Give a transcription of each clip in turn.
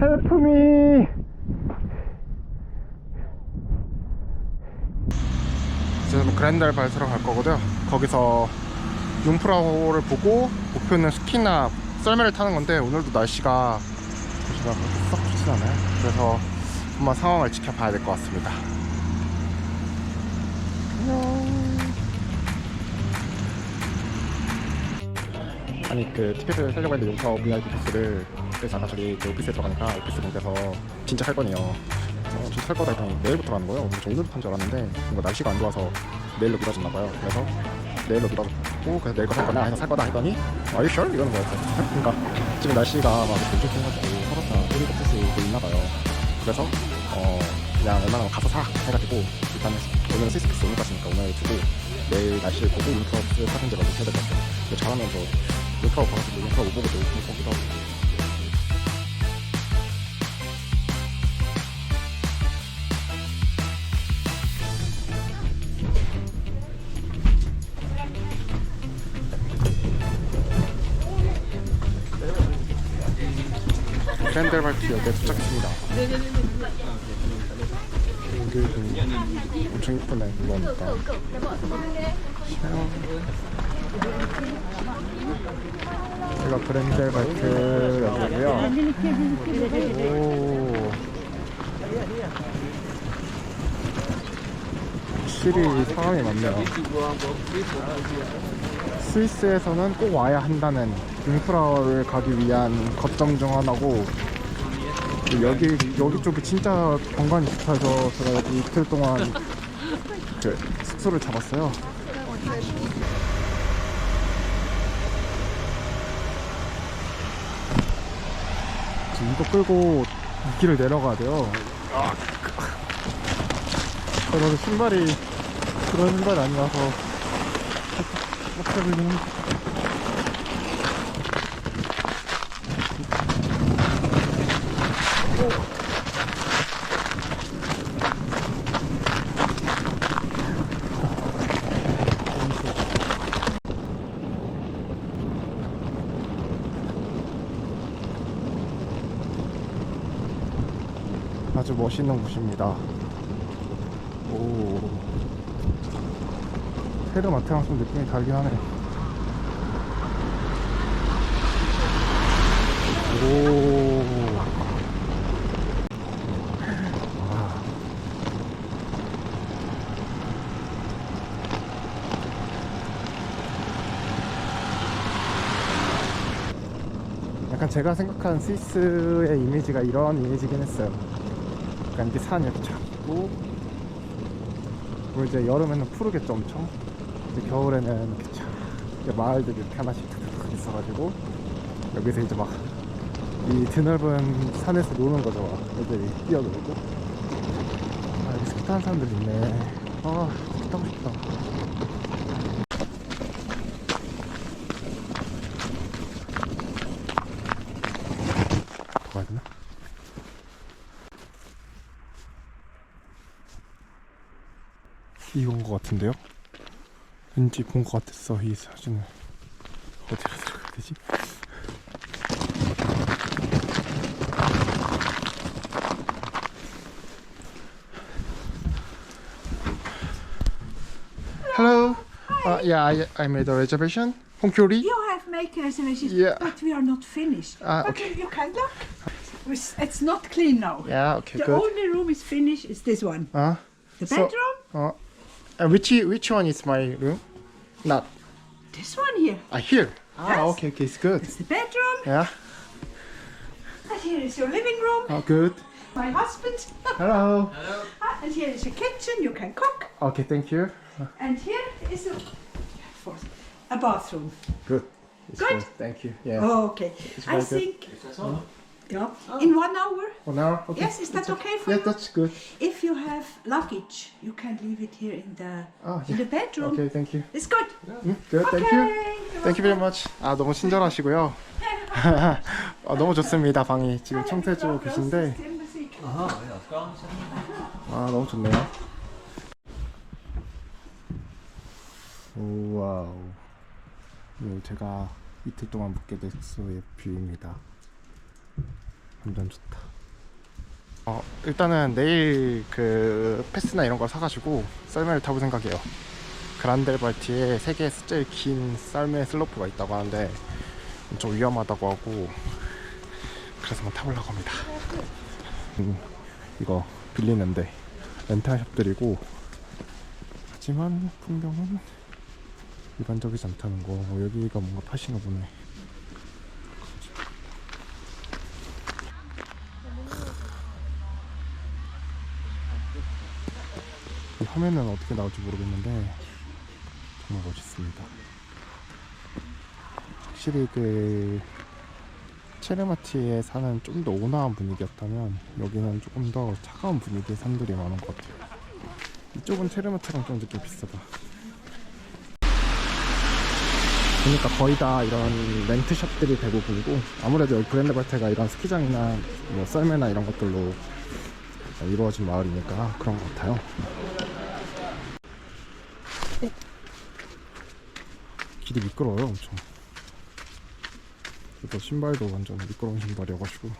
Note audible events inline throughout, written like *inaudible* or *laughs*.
Help me! 지금 그랜달 발스로 갈 거거든요. 거기서 융프라호를 보고 목표는 스키나 썰매를 타는 건데 오늘도 날씨가 날씨가 그렇게 썩 좋진 않아요. 그래서 한번 상황을 지켜봐야 될 것 같습니다. 아니 그 티켓을 살려고 했는데 용서 VIP 패스를 그래서 저기 그 오피스에 들어가니까 오피스 분께서 진짜 살 거네요. 그래서 진짜 살 거다 했더니 내일부터 가는 거예요. 그래서 오늘부터 한 줄 알았는데 뭔가 날씨가 안 좋아서 내일로 미뤄졌나 봐요. 그래서 내일로 미뤄졌고 그래서 내일 거살 거냐 해서 살 거다 했더니 Are you sure? 이러는 거였어요. 그러니까 지금 날씨가 막 괜찮해가지고 서럽다. 헤리콥터스도 있나 봐요. 그래서 어 그냥 웬만하면 가서 사 해가지고 일단은 오늘은 시스키스 오늘 갔으니까 오늘 두고 내일 날씨를 보고 윈터스 사는 데가 해야 될 것 같아요. 잘하면 저 윈터 가가지고 윈터 못 보고 또 거기다 샌들발트 역에 도착했습니다. 여기 엄청 이쁘네 이거니까. 여기가 그랜델발트 역이고요. 오. 확실히 사람이 많네요. 스위스에서는 꼭 와야 한다는 융프라를 가기 위한 거점 중 하나고 여기 여기 쪽이 진짜 경관이 좋다해서 제가 여기 이틀 동안 그 숙소를 잡았어요. 지금 이거 끌고 이 길을 내려가야 돼요. 저는 신발이 그런 신발이 아니라서 빡세보이 멋있는 곳입니다. 오. 테르마트랑 좀 느낌이 다르긴 하네. 오. 와. 약간 제가 생각하는 스위스의 이미지가 이런 이미지긴 했어요. 약간 이렇게 산 이렇게 쫙 있고 그리고 이제 여름에는 푸르겠죠 엄청 이제 겨울에는 이렇게 쫙 이렇게 마을들이 이렇게 하나씩 툭툭툭 있어가지고 여기서 이제 막 이 드넓은 산에서 노는 거죠. 막 애들이 뛰어놀고. 아 여기 스키 타는 사람들 있네 것 같은데요? 왠지 본 것 같았어 이 사진을 어디로 들어가야 되지? Hello. Uh, yeah, I, I made a reservation. 홍큐리. You have make a reservation, Yeah. but we are not finished. Ah, but okay. you can look. It's- It's not clean now. Yeah, okay, the good. only room is finished is this one. Uh, The So- bedroom, uh, uh, which which one is my room? Not this one here. uh, here. Ah, Yes. okay, okay, it's good. It's the bedroom. Yeah. And here is your living room. Oh, good. My husband. *laughs* Hello. Hello. Ah, and here is your kitchen. You can cook. Okay, thank you. And here is a, a bathroom. Good. It's Good. Thank you. Yeah. Oh, okay. I very good. think. Yeah. In one hour. One hour. Okay. Yes, is that That's okay for Yeah, you? that's good. If you have luggage, you can leave it here in the Oh, in yeah. the bedroom. Okay, thank you. It's good. 음, good. Thank you. Thank you very much. 아 너무 친절하시고요. 아, 너무 좋습니다 방이 지금 청태주 계신데 아 너무 좋네요. 우와우. 네, 제가 이틀 동안 묵게 될 숙소의 뷰입니다. 완전 좋다. 어, 일단은 내일 그 패스나 이런 걸 사가지고 썰매를 타볼 생각이에요. 그란델발티에 세계에서 제일 긴 썰매 슬로프가 있다고 하는데 좀 위험하다고 하고 그래서 한번 타보려고 합니다. 음, 이거 빌리는데 렌탈샵들이고 하지만 풍경은 일반적이지 않다는 거. 어, 여기가 뭔가 팥인가 보네. 화면은 어떻게 나올지 모르겠는데 정말 멋있습니다. 확실히 그 체르마티에 사는 좀더 온화한 분위기였다면 여기는 조금 더 차가운 분위기의 산들이 많은 것 같아요. 이쪽은 체르마티랑 좀 느낌 비슷하다. 그러니까 거의 다 이런 렌트샵들이 대부분이고 아무래도 여기 그랜드발테가 이런 스키장이나 뭐 썰매나 이런 것들로 이루어진 마을이니까 그런 것 같아요. 길이 미끄러워요 엄청. 그래도 신발도 완전 미끄러운 신발이어가지고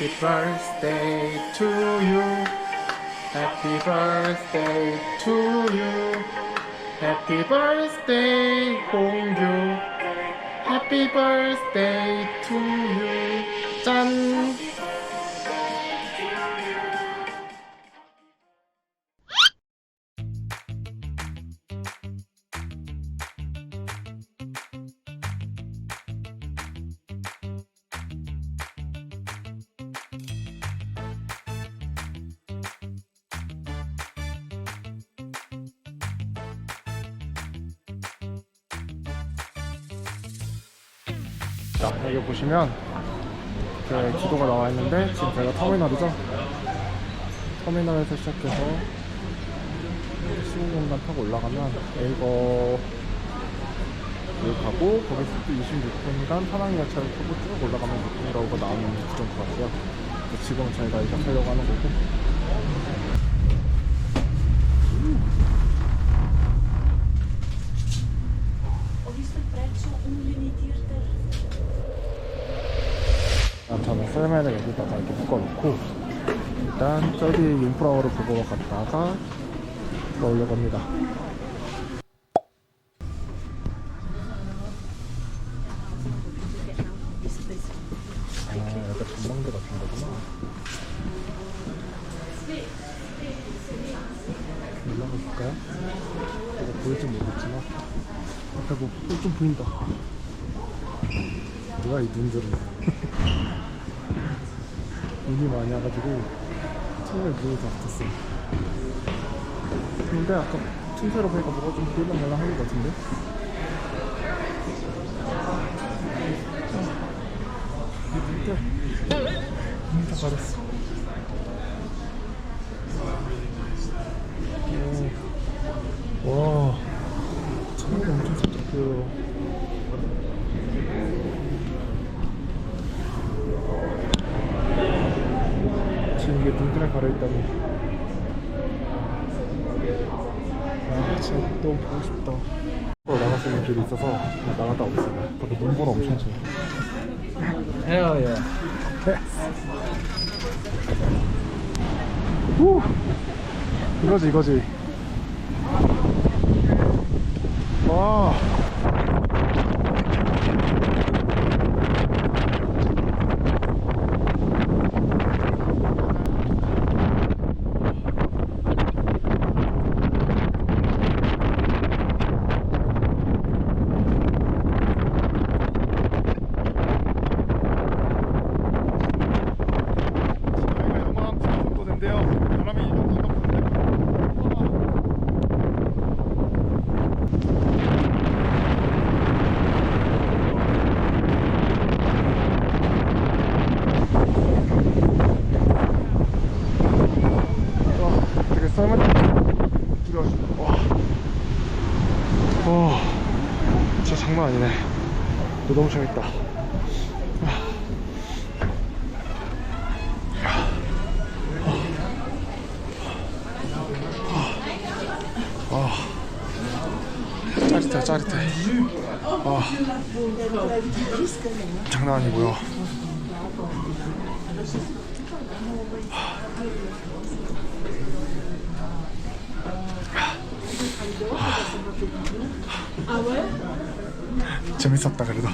Happy birthday to you. Happy birthday to you. Happy birthday, 홍규. Happy birthday to you. 보시면 그 지도가 나와 있는데 지금 저희가 터미널이죠. 터미널에서 시작해서 시공공단 타고 올라가면 이거 여기 가고 거기서 또 26분간 산악 열차를 타고 쭉 올라가면 6분이라고 나오는 구정 것 같아요. 지금 저희가 이거 하려고 하는 거고 Ho visto il prezzo, un limitierte. 일단 저는 썰매를 여기다가 이렇게 묶어놓고 일단 저기 융프라워를 보고 갔다가 들어오려고 합니다. 아, 약간 전망대 같은 거구나. 올라가 볼까요? 이거 보일지 모르겠지만 앞에 뭐좀 보인다. 뭐야 이 눈들은. *laughs* 눈이 많이 와가지고 눈이 다 붙었어. 근데 아까 틈새로 보니까 뭐가 좀 보일랑말랑 하는 것 같은데? 눈들 눈이 다 가렸어. 오. 와, 천장이 엄청 살짝 보여. 눈들에 가려있다니. 아 진짜 너무 보고 싶다. 또 나갈 수 있는 길이 있어서 그냥 나갔다 오겠습니다. 밖에 눈보라 엄청 쳐 Hell yeah. 후! 이거지 이거지. 와 너무 재밌다. 아, 짜릿해, 짜릿해. 아, 장난 아니고요. 재밌었다 그래도.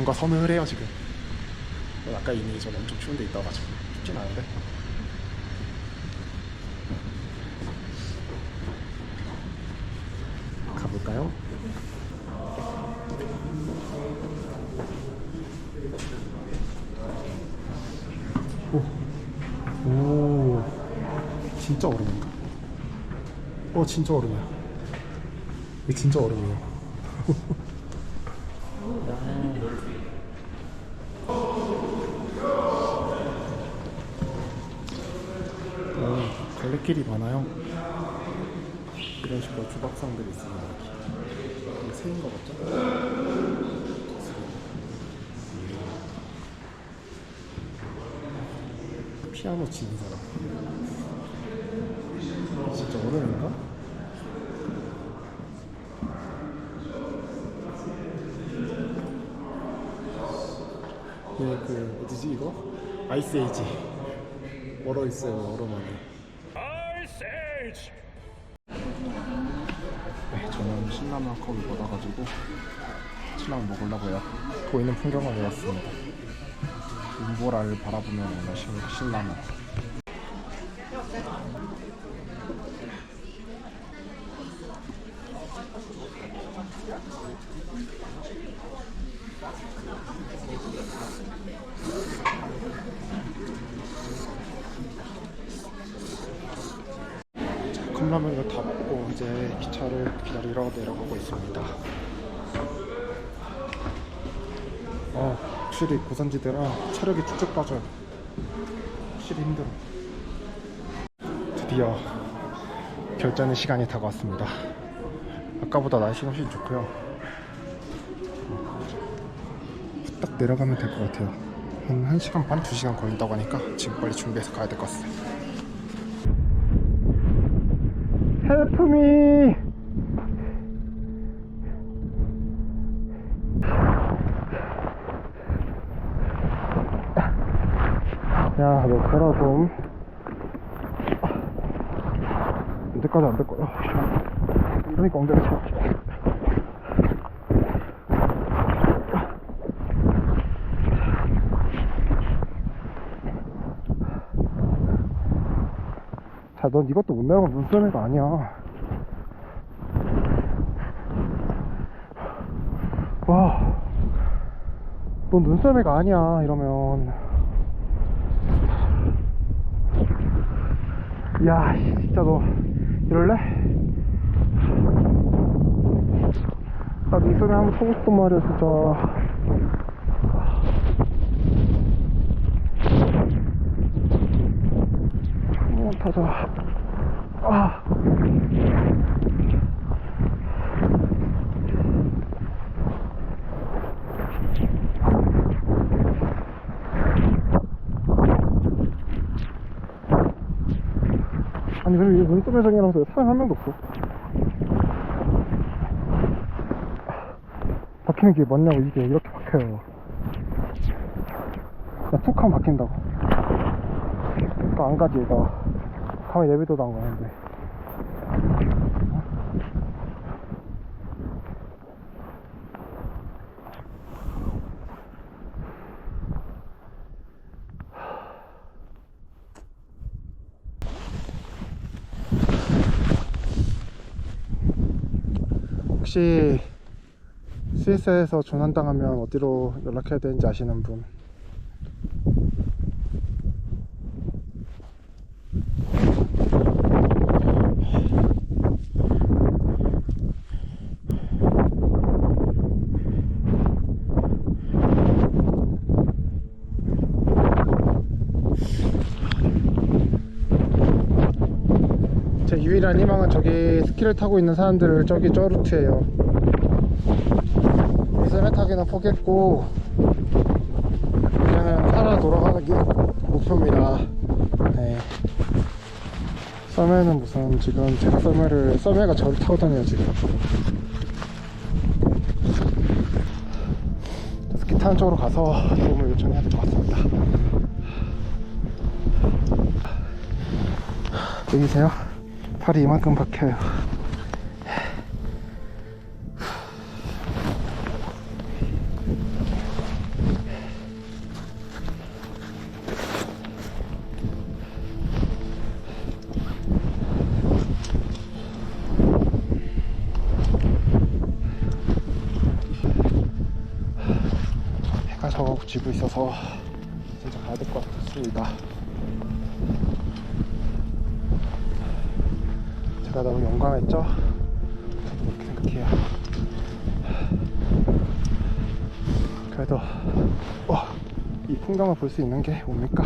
뭔가 서늘해요 지금. 아까 이미 전 엄청 추운 데 있다가지고 춥진 않은데. 가볼까요? 오, 오, 진짜 얼음인가? 어 진짜 얼음이야 이게 진짜 얼음이에 *laughs* 요 오, 갈래길이 많아요 이런 식으로 조각상들이 있습니다 이게 새인 거 같죠? 피아노 치는 사람 진짜 얼음인가? 네, 그 어디지 이거? 아이스 에이지 얼어 있어요 얼음 안에. 네, 저는 신라면 컵을 받아가지고 신라면 먹으려고요. 보이는 풍경을 내었습니다. 인보라를 바라보며 오는 신, 신라면. 컵라면을 다 먹고 이제 기차를 기다리러 내려가고 있습니다. 어, 확실히 고산지대라 체력이 쭉쭉 빠져요. 확실히 힘들어. 드디어 결전의 시간이 다가왔습니다. 아까보다 날씨가 훨씬 좋고요. 딱 내려가면 될 것 같아요. 한 1시간 반, 2시간 걸린다고 하니까 지금 빨리 준비해서 가야 될 것 같아 me! 야, 너 걸어 좀. 안될 거야? 그러니까 엉덩이 쳐. 자, 넌 이것도 못 내려가 눈썰매가 아니야. 와, 넌 눈썰매가 아니야, 이러면. 야, 씨, 진짜 너, 이럴래? 나 눈썰매 한번 타고 싶단 말이야, 진짜. 한번 타자. 아. 아니 그리고 여기 소매장이라면서 사람 한 명도 없어. 박히는 게 맞냐고 이게 이렇게 박혀요. 나툭 하면 박힌다고. 또 안 가지 얘가 가만히 내비둬도 안 가는데. 혹시 스위스에서 조난당하면 어디로 연락해야 되는지 아시는 분? 제 유일한 희망은 저기 스키를 타고 있는 사람들 저기 저 루트예요. 썰매 타기는 포기했고 그냥 살아 돌아가는 게 목표입니다. 네. 썰매는 무슨 지금 제가 썰매를 썰매가 저를 타고 다녀요 지금. 스키 타는 쪽으로 가서 도움을 요청해야 될 것 같습니다. 여기세요? 팔이 이만큼 박혀요. 해가 저 지고 있어서 진짜 가야 될 것 같습니다. 제가 너무? 저도 그렇게 생각해요. 그래도 어, 이 풍경을 볼 수 있는 게 뭡니까?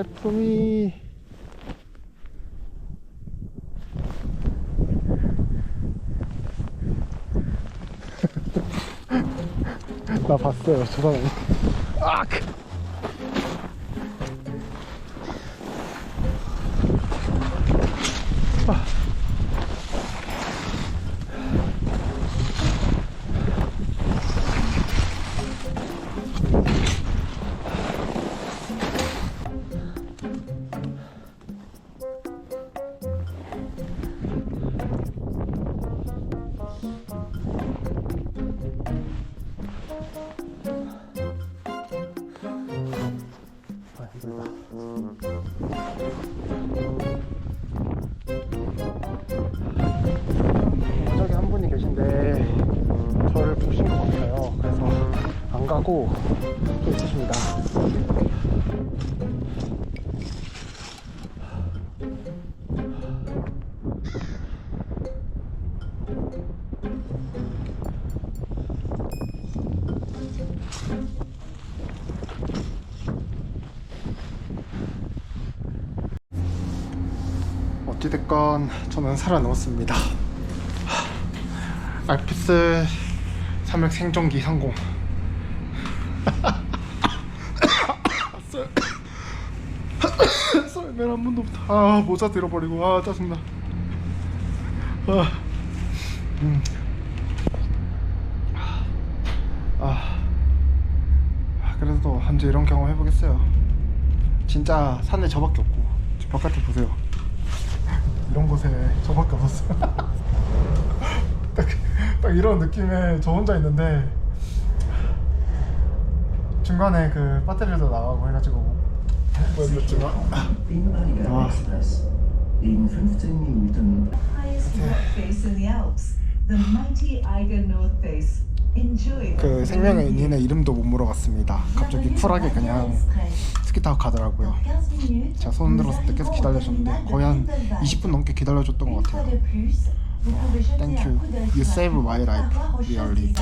Me. *laughs* 나 봤어요, 저 사람. 아! 아, 안 가고 또 있으십니다. 어찌됐건 저는 살아남았습니다. 알프스 산맥 생존기 성공. 썰매를 한 번도 못. 아 모자 들어버리고 아 짜증나. 아, 음. 아, 아, 그래도 한주 이런 경험 해보겠어요. 진짜 산에 저밖에 없고 저 바깥에 보세요. 이런 곳에 저밖에 없었어요. *laughs* 딱, 딱 이런 느낌에 저 혼자 있는데 중간에 그 배터리도 나가고 해가지고 보여드렸지만 Ehemaliger Ah. Express. In 15 Minuten highest rock face in the Alps, the mighty Eiger North Face. Enjoy. 그 생명의 은인의 이름도 못 물어봤습니다. 갑자기 쿨하게 그냥 스키 타고 가더라고요. 제가 손 흔들었을 때 계속 기다려줬는데 거의 한 20분 넘게 기다려줬던 것 같아요. Thank you. You saved my life, really.